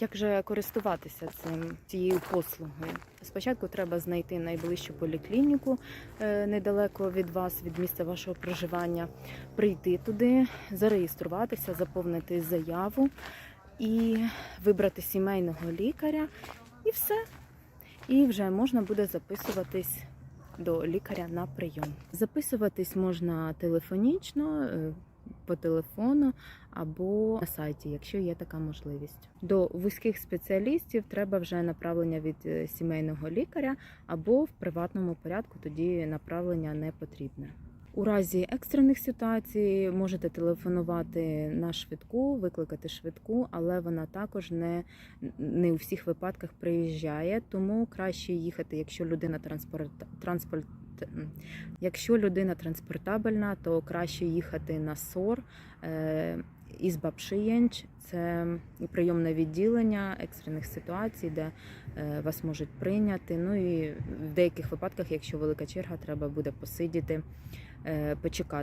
Як же користуватися цим цією послугою? Спочатку треба знайти найближчу поліклініку е, недалеко від вас, від місця вашого проживання, прийти туди, зареєструватися, заповнити заяву і вибрати сімейного лікаря, і все. І вже можна буде записуватись до лікаря на прийом. Записуватись можна телефонічно. По телефону або на сайті, якщо є така можливість. До вузьких спеціалістів треба вже направлення від е, сімейного лікаря або в приватному порядку, тоді направлення не потрібне. У разі екстрених ситуацій можете телефонувати на швидку, викликати швидку, але вона також не, не у всіх випадках приїжджає, тому краще їхати, якщо людина транспорт, транспорт, якщо людина транспортабельна, то краще їхати на СОР. із Бабшиєнч. Це прийомне відділення екстрених ситуацій, де е, вас можуть прийняти. Ну і в деяких випадках, якщо велика черга, треба буде посидіти, е, почекати.